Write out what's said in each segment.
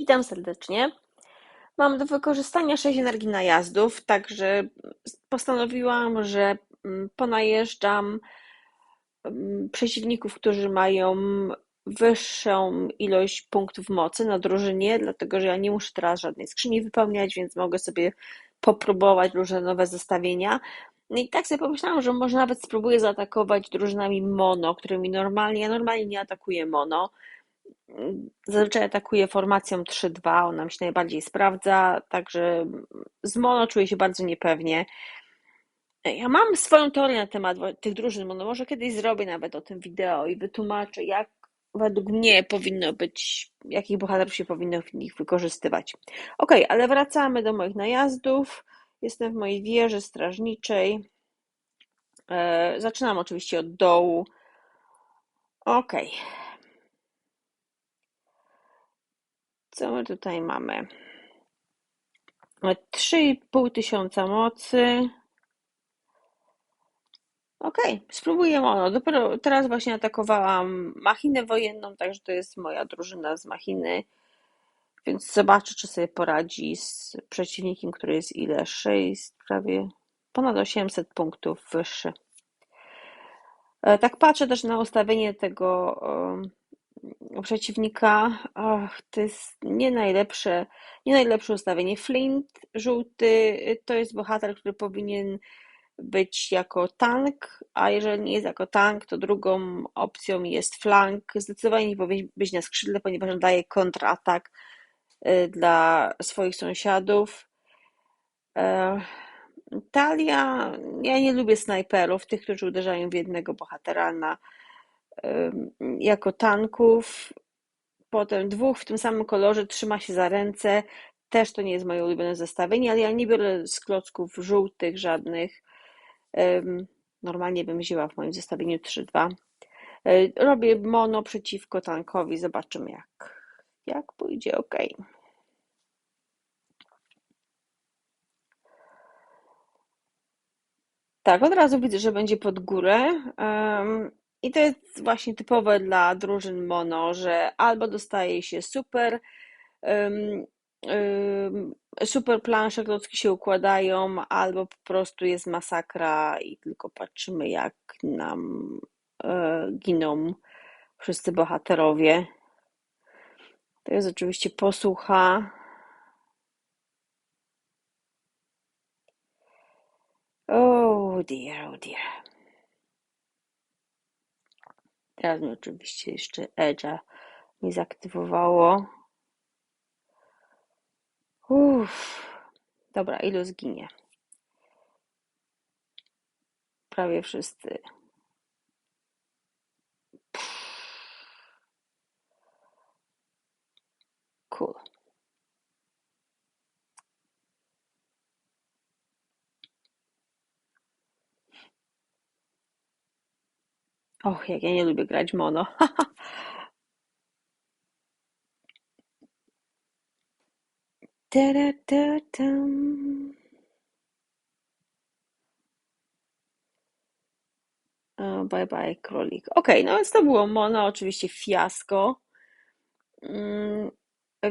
Witam serdecznie. Mam do wykorzystania 6 energii najazdów, także postanowiłam, że mm, ponajeżdżam mm, przeciwników, którzy mają wyższą ilość punktów mocy na drużynie, dlatego że ja nie muszę teraz żadnej skrzyni wypełniać, więc mogę sobie popróbować różne nowe zestawienia. No i tak sobie pomyślałam, że może nawet spróbuję zaatakować drużynami mono, którymi normalnie, ja normalnie nie atakuję mono, Zazwyczaj atakuje formacją 3-2, ona mi się najbardziej sprawdza, także z mono czuję się bardzo niepewnie. Ja mam swoją teorię na temat tych drużyn mono, może kiedyś zrobię nawet o tym wideo i wytłumaczę, jak według mnie powinno być, jakich bohaterów się powinno w nich wykorzystywać. Ok, ale wracamy do moich najazdów. Jestem w mojej wieży strażniczej. E, zaczynam oczywiście od dołu. Ok. Co my tutaj mamy? 3,5 tysiąca mocy. Okej, okay, spróbuję ono. Dopiero teraz właśnie atakowałam machinę wojenną, także to jest moja drużyna z machiny. Więc zobaczę, czy sobie poradzi z przeciwnikiem, który jest ile? 6, prawie ponad 800 punktów wyższy. E, tak patrzę też na ustawienie tego przeciwnika. Och, to jest nie najlepsze, nie najlepsze ustawienie. Flint żółty to jest bohater, który powinien być jako tank, a jeżeli nie jest jako tank, to drugą opcją jest flank. Zdecydowanie nie powinien być na skrzydle, ponieważ daje kontratak y, dla swoich sąsiadów. E, Talia, ja nie lubię snajperów, tych, którzy uderzają w jednego bohatera na jako tanków. Potem dwóch w tym samym kolorze trzyma się za ręce. Też to nie jest moje ulubione zestawienie, ale ja nie biorę z klocków żółtych żadnych. Normalnie bym wzięła w moim zestawieniu 3-2. E, robię mono przeciwko tankowi. Zobaczymy jak, jak pójdzie. Ok. Tak, od razu widzę, że będzie pod górę. I to jest właśnie typowe dla drużyn mono, że albo dostaje się super, super plansze, klocki się układają, albo po prostu jest masakra i tylko patrzymy, jak nam e, giną wszyscy bohaterowie. To jest oczywiście posłucha. Oh dear, oh dear. Teraz mi oczywiście jeszcze Edge'a nie zaktywowało. Uff. Dobra, ilu zginie? Prawie wszyscy. Cool. Och, jak ja nie lubię grać mono. Bye bye królik. Ok, no więc to było mono, oczywiście fiasko. Mm,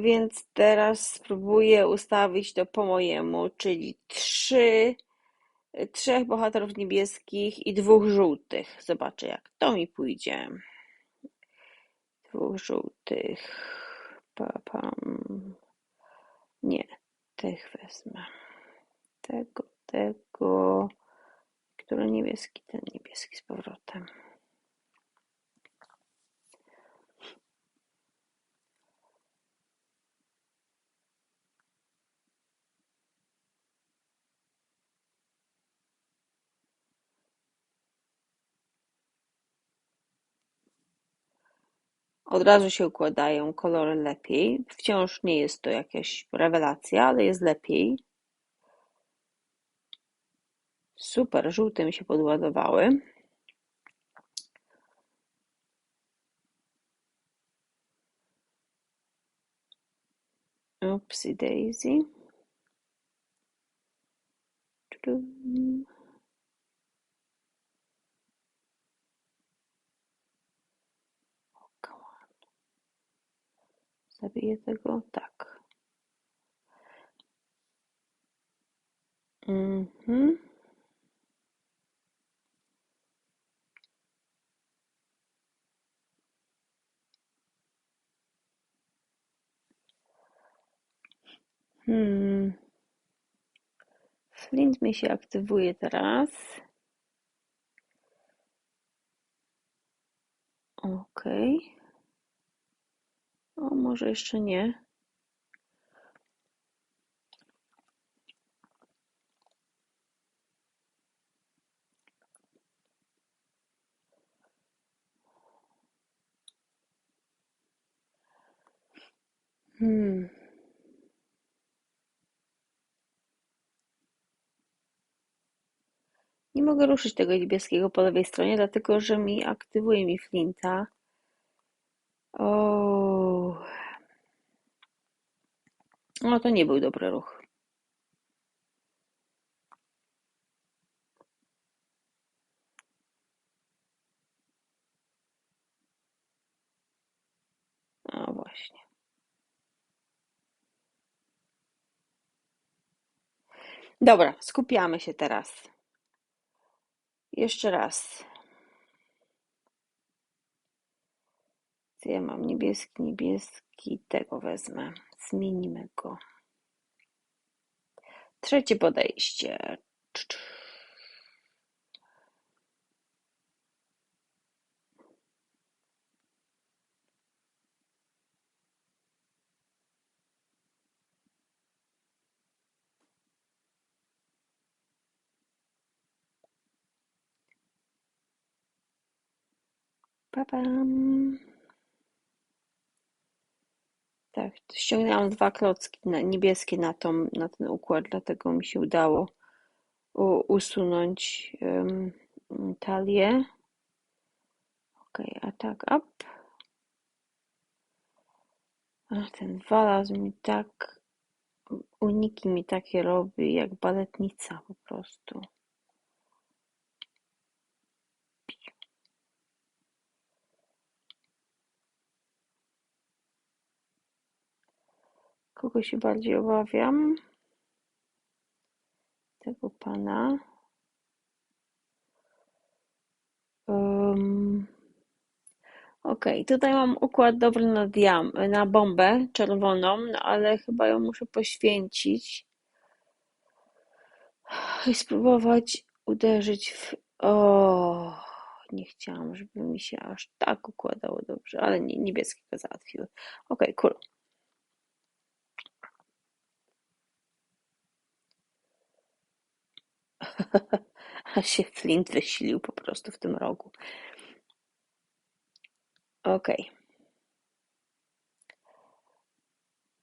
więc teraz spróbuję ustawić to po mojemu, czyli trzy trzech bohaterów niebieskich i dwóch żółtych. Zobaczę, jak to mi pójdzie. Dwóch żółtych. Papam. Nie, tych wezmę. Tego, tego. Który niebieski, ten niebieski z powrotem. Od razu się układają kolory lepiej. Wciąż nie jest to jakaś rewelacja, ale jest lepiej. Super, żółte mi się podładowały. Oopsie daisy. Zabiję tego? Tak. Mhm. Hmm. Flint mi się aktywuje teraz. Okej. O, może jeszcze nie. Hmm. Nie mogę ruszyć tego niebieskiego po lewej stronie, dlatego że mi aktywuje mi Flinta. O. No to nie był dobry ruch. No właśnie. Dobra, skupiamy się teraz. Jeszcze raz. Co ja mam? Niebieski, niebieski. Tego wezmę. Zmienimy go. Trzecie podejście. Papam. Tak, ściągnęłam dwa klocki na, niebieskie na, tą, na ten układ, dlatego mi się udało u, usunąć um, talię. Ok, atak up. A ten walaz mi tak, uniki mi takie robi, jak baletnica po prostu. Kogo się bardziej obawiam? Tego pana. Um, ok, tutaj mam układ dobry na, diam na bombę czerwoną, no ale chyba ją muszę poświęcić i spróbować uderzyć w... O, nie chciałam, żeby mi się aż tak układało dobrze, ale nie, niebieskie go załatwiły. Ok, cool. A się Flint wysilił po prostu w tym rogu. Ok.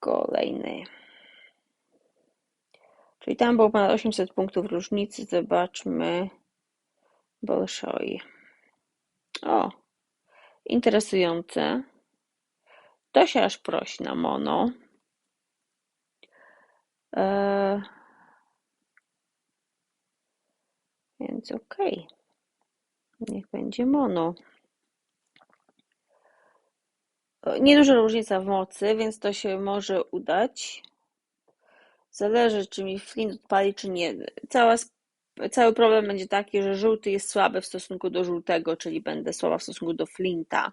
Kolejny. Czyli tam było ponad 800 punktów różnicy. Zobaczmy. Bolshoi. O, interesujące. To się aż prosi na mono. Eee, więc. Okay. Niech będzie mono. Nieduża różnica w mocy, więc to się może udać. Zależy, czy mi flint odpali, czy nie. Cała, cały problem będzie taki, że żółty jest słaby w stosunku do żółtego, czyli będę słaba w stosunku do flinta.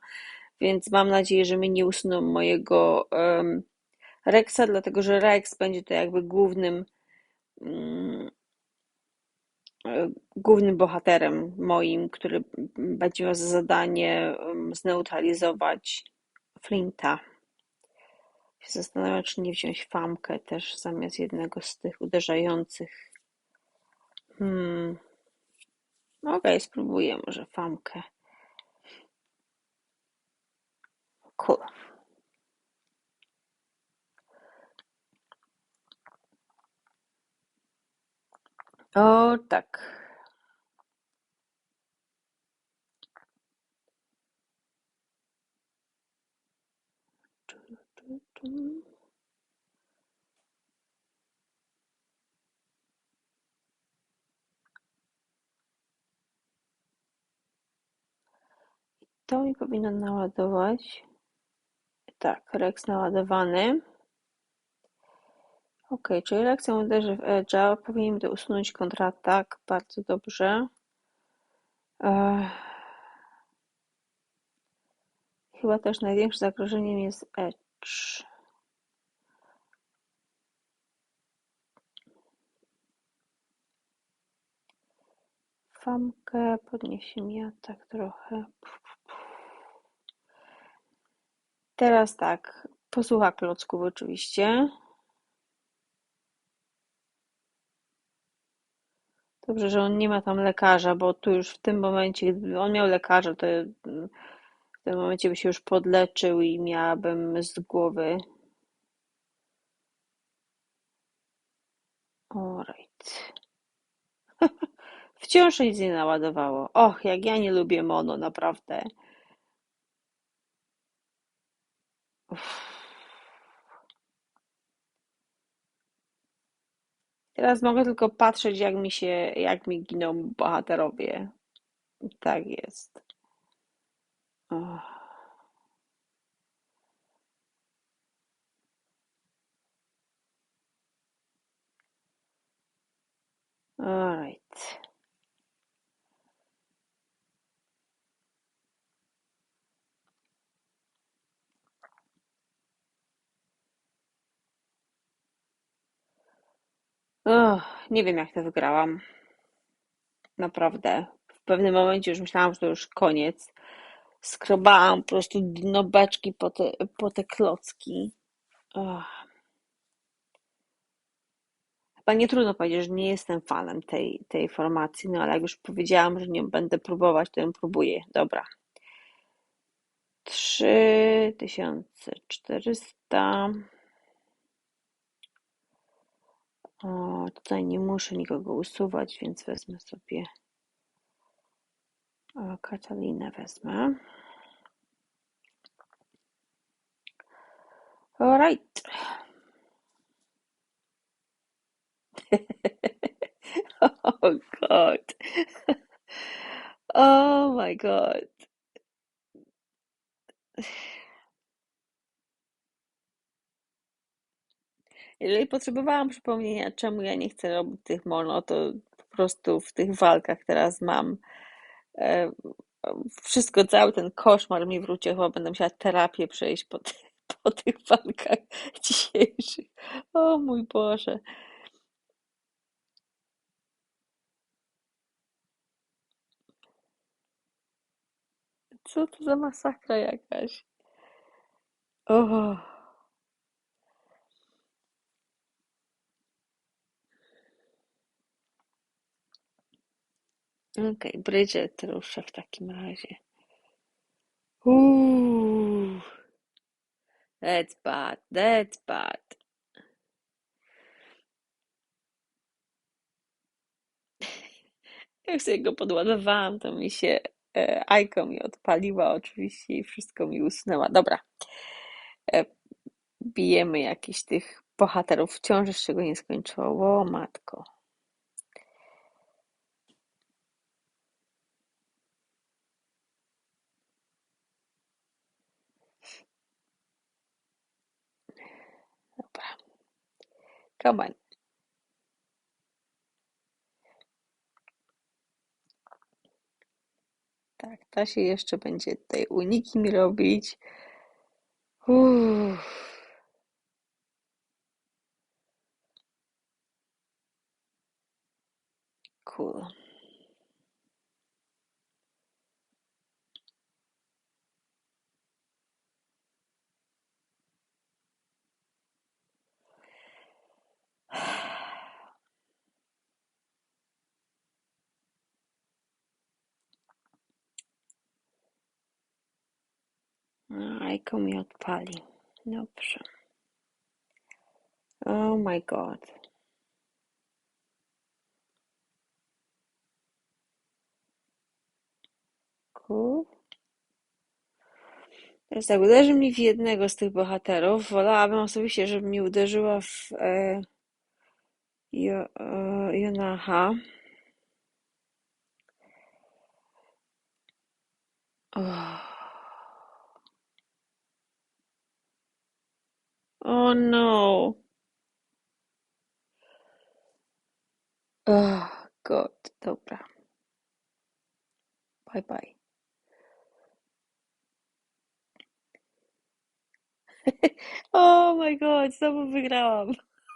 Więc mam nadzieję, że mi nie usuną mojego um, Rexa, dlatego że Rex będzie to jakby głównym um, głównym bohaterem moim, który będzie miał za zadanie zneutralizować Flinta. Się czy nie wziąć famkę też zamiast jednego z tych uderzających. Hmm. Okej, okay, spróbuję może famkę. Cool. O, tak. To mi powinno naładować Tak, Rex naładowany. Ok, czyli Rexem uderzy w Edge'a. Powinien to usunąć kontratak. Bardzo dobrze. Chyba też największym zagrożeniem jest Edge. Famkę podniesie mi tak trochę. Teraz tak, posłucha klocków oczywiście. Dobrze, że on nie ma tam lekarza, bo tu już w tym momencie, gdyby on miał lekarza, to w tym momencie by się już podleczył i miałabym z głowy. Alright. Wciąż nic nie naładowało. Och, jak ja nie lubię mono, naprawdę. Uff. Teraz mogę tylko patrzeć, jak mi się, jak mi giną bohaterowie. Tak jest. Oh. Alright. Oh, nie wiem, jak to wygrałam. Naprawdę. W pewnym momencie już myślałam, że to już koniec. Skrobałam po prostu dno beczki po te, po te klocki. Chyba nie trudno powiedzieć, że nie jestem fanem tej, tej formacji, no ale jak już powiedziałam, że nie będę próbować, to ją próbuję. Dobra. 3400. O, tutaj nie muszę nikogo usuwać, więc wezmę sobie o, Katalinę wezmę. Alright. oh God. Oh my God. Jeżeli potrzebowałam przypomnienia, czemu ja nie chcę robić tych mono, to po prostu w tych walkach teraz mam e, wszystko, cały ten koszmar mi wróci. Chyba będę musiała terapię przejść po, ty, po tych walkach dzisiejszych. O mój Boże. Co to za masakra jakaś? Oh. Okej, Bridget rusza w takim razie. Uuu. That's bad, that's bad. Jak sobie go podładowałam, to mi się e, Ajko mi odpaliła oczywiście i wszystko mi usunęła. Dobra. E, bijemy jakiś tych bohaterów. Wciąż jeszcze go nie skończyło. O matko. Come on. Tak, ta się jeszcze będzie tutaj uniki mi robić. Uff. Cool. Ajko mi odpali. Dobrze. Oh my god. Teraz tak, uderzy mi w jednego z tych bohaterów. Wolałabym osobiście, żeby mi uderzyła w e, e. Oh. Oh no. Oh God, dobra. Bye bye. Oh my God, znowu wygrałam.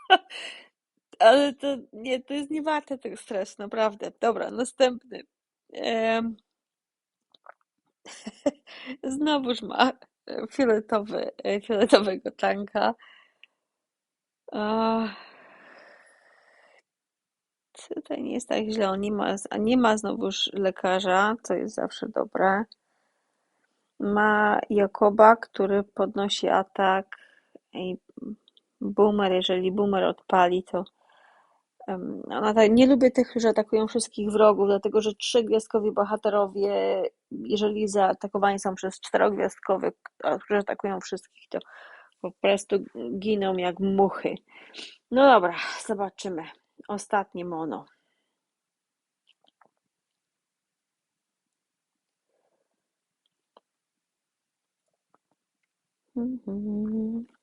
Ale to nie, to jest nie warte tego stresu, naprawdę. Dobra, następny. Em, znowuż ma fioletowy, e, fioletowego czanka. A, tutaj nie jest tak źle. On nie ma, a nie ma znowuż lekarza, co jest zawsze dobre. Ma Jakoba, który podnosi atak i Boomer, jeżeli Boomer odpali, to ona nie lubię tych, że atakują wszystkich wrogów, dlatego że trzygwiazdkowi bohaterowie, jeżeli zaatakowani są przez czterogwiazdkowych, którzy atakują wszystkich, to po prostu giną jak muchy. No dobra, zobaczymy. Ostatnie mono. Mhm.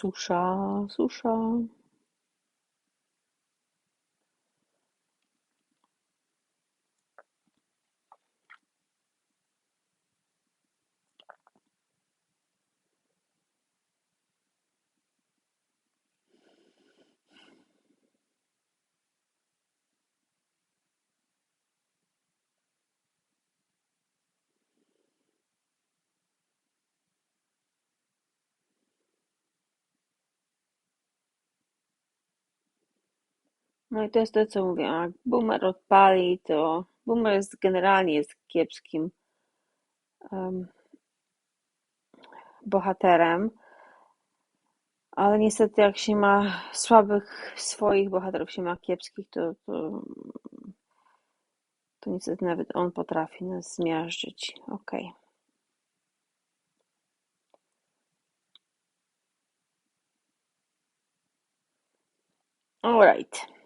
Susha, Susha. No i to jest to, co mówię. Jak boomer odpali, to boomer jest generalnie jest kiepskim em, bohaterem, ale niestety jak się ma słabych swoich bohaterów, się ma kiepskich, to, to, to niestety nawet on potrafi nas zmiażdżyć. Okej. Alright.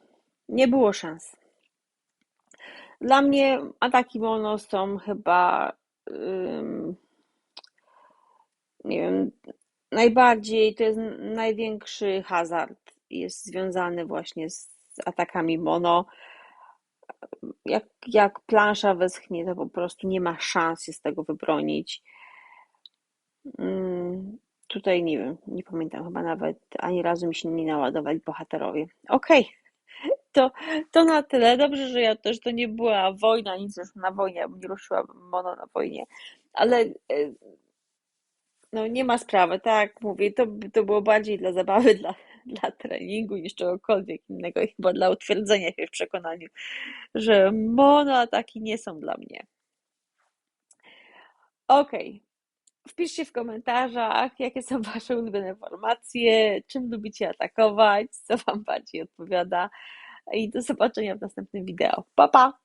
Nie było szans. Dla mnie ataki wolno są chyba ym, nie wiem, najbardziej to jest największy hazard jest związany właśnie z atakami mono. Jak, jak plansza wyschnie, to po prostu nie ma szans się z tego wybronić. Mm, tutaj nie wiem, nie pamiętam chyba nawet ani razu mi się nie naładowali bohaterowie. Okej, to, to na tyle. Dobrze, że ja też to nie była wojna, nic już na wojnie, nie ruszyła mono na wojnie, ale e, no nie ma sprawy, tak mówię, to, to było bardziej dla zabawy, dla, dla treningu niż czegokolwiek innego chyba dla utwierdzenia się w przekonaniu, że mono ataki nie są dla mnie. Okej, wpiszcie w komentarzach, jakie są wasze ulubione formacje, czym lubicie atakować, co wam bardziej odpowiada i do zobaczenia w następnym wideo. Pa, pa!